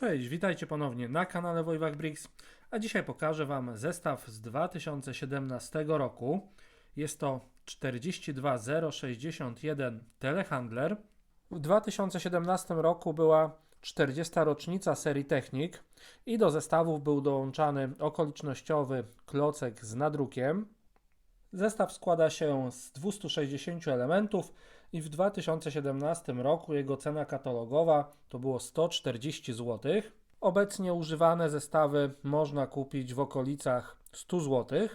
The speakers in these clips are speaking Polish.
Cześć, witajcie ponownie na kanale Wojwach Bricks, a dzisiaj pokażę Wam zestaw z 2017 roku. Jest to 42061 Telehandler. W 2017 roku była 40. rocznica serii Technik i do zestawów był dołączany okolicznościowy klocek z nadrukiem. Zestaw składa się z 260 elementów i w 2017 roku jego cena katalogowa to było 140 zł. Obecnie używane zestawy można kupić w okolicach 100 zł.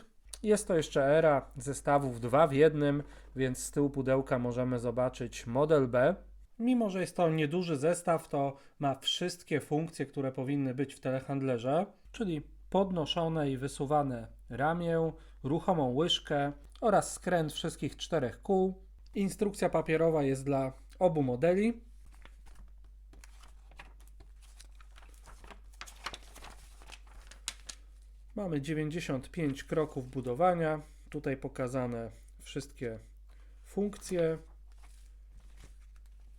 Jest to jeszcze era zestawów 2 w jednym, więc z tyłu pudełka możemy zobaczyć model B. Mimo, że jest to nieduży zestaw, to ma wszystkie funkcje, które powinny być w telehandlerze, czyli podnoszone i wysuwane ramię, ruchomą łyżkę oraz skręt wszystkich czterech kół. Instrukcja papierowa jest dla obu modeli. Mamy 95 kroków budowania. Tutaj pokazane wszystkie funkcje,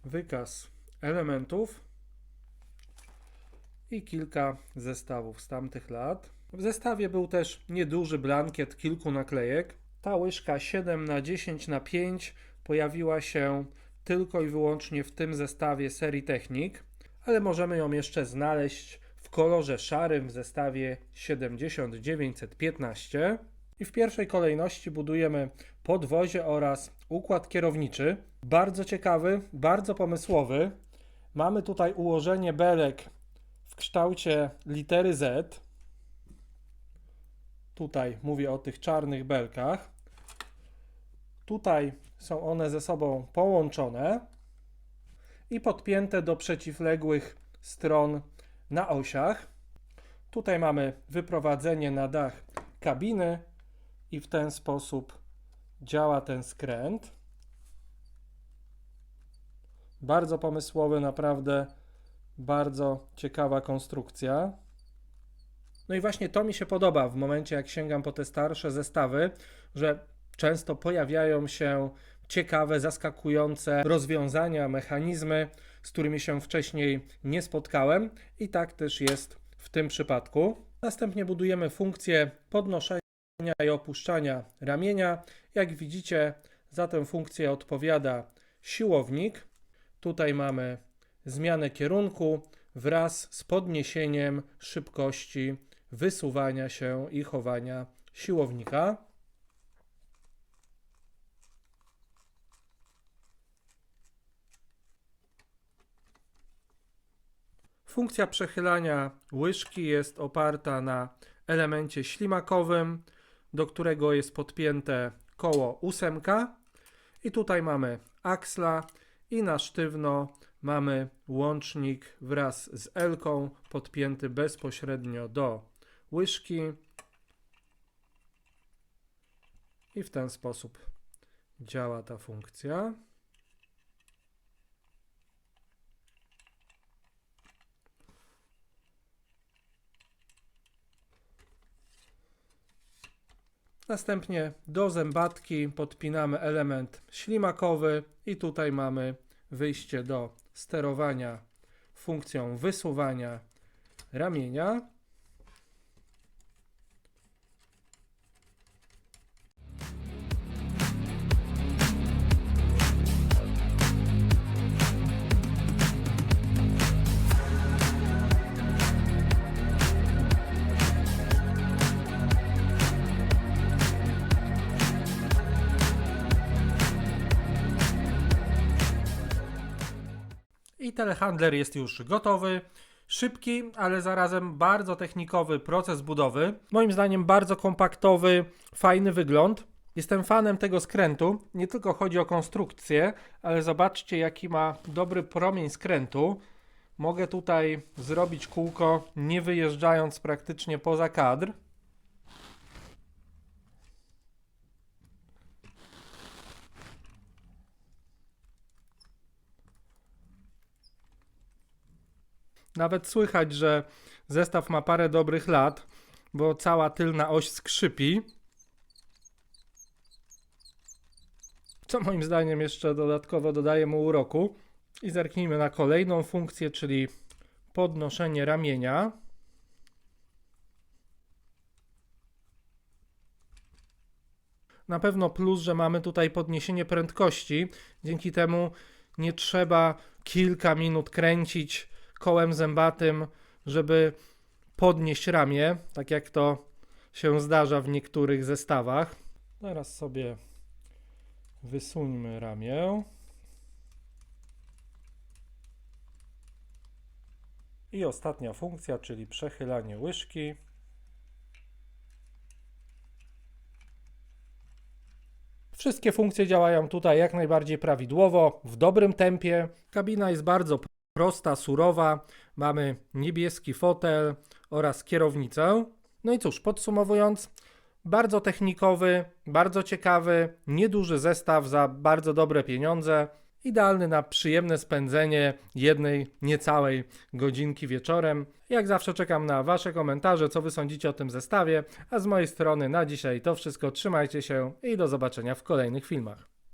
wykaz elementów i kilka zestawów z tamtych lat. W zestawie był też nieduży blankiet kilku naklejek. Ta łyżka 7 na 10 na 5 pojawiła się tylko i wyłącznie w tym zestawie serii Technik, ale możemy ją jeszcze znaleźć w kolorze szarym w zestawie 7915. I w pierwszej kolejności budujemy podwozie oraz układ kierowniczy. Bardzo ciekawy, bardzo pomysłowy. Mamy tutaj ułożenie belek w kształcie litery Z. Tutaj mówię o tych czarnych belkach. Tutaj są one ze sobą połączone i podpięte do przeciwległych stron na osiach. Tutaj mamy wyprowadzenie na dach kabiny i w ten sposób działa ten skręt. Bardzo pomysłowy, naprawdę bardzo ciekawa konstrukcja. No i właśnie to mi się podoba w momencie, jak sięgam po te starsze zestawy, że często pojawiają się ciekawe, zaskakujące rozwiązania, mechanizmy, z którymi się wcześniej nie spotkałem, i tak też jest w tym przypadku. Następnie budujemy funkcję podnoszenia i opuszczania ramienia. Jak widzicie, za tę funkcję odpowiada siłownik. Tutaj mamy zmianę kierunku wraz z podniesieniem szybkości wysuwania się i chowania siłownika. Funkcja przechylania łyżki jest oparta na elemencie ślimakowym, do którego jest podpięte koło ósemka. I tutaj mamy aksla i na sztywno mamy łącznik wraz z L-ką podpięty bezpośrednio do łyżki. I w ten sposób działa ta funkcja. Następnie do zębatki podpinamy element ślimakowy i tutaj mamy wyjście do sterowania funkcją wysuwania ramienia. I telehandler jest już gotowy. Szybki, ale zarazem bardzo technikowy proces budowy. Moim zdaniem bardzo kompaktowy, fajny wygląd. Jestem fanem tego skrętu. Nie tylko chodzi o konstrukcję, ale zobaczcie, jaki ma dobry promień skrętu. Mogę tutaj zrobić kółko, nie wyjeżdżając praktycznie poza kadr. Nawet słychać, że zestaw ma parę dobrych lat, bo cała tylna oś skrzypi. Co moim zdaniem jeszcze dodatkowo dodaje mu uroku. I zerknijmy na kolejną funkcję, czyli podnoszenie ramienia. Na pewno plus, że mamy tutaj podniesienie prędkości. Dzięki temu nie trzeba kilka minut kręcić kołem zębatym, żeby podnieść ramię, tak jak to się zdarza w niektórych zestawach. Teraz sobie wysuńmy ramię. I ostatnia funkcja, czyli przechylanie łyżki. Wszystkie funkcje działają tutaj jak najbardziej prawidłowo, w dobrym tempie. Kabina jest bardzo prosta, surowa. Mamy niebieski fotel oraz kierownicę. No i cóż, podsumowując, bardzo technikowy, bardzo ciekawy, nieduży zestaw za bardzo dobre pieniądze. Idealny na przyjemne spędzenie jednej niecałej godzinki wieczorem. Jak zawsze czekam na Wasze komentarze, co Wy sądzicie o tym zestawie. A z mojej strony na dzisiaj to wszystko. Trzymajcie się i do zobaczenia w kolejnych filmach.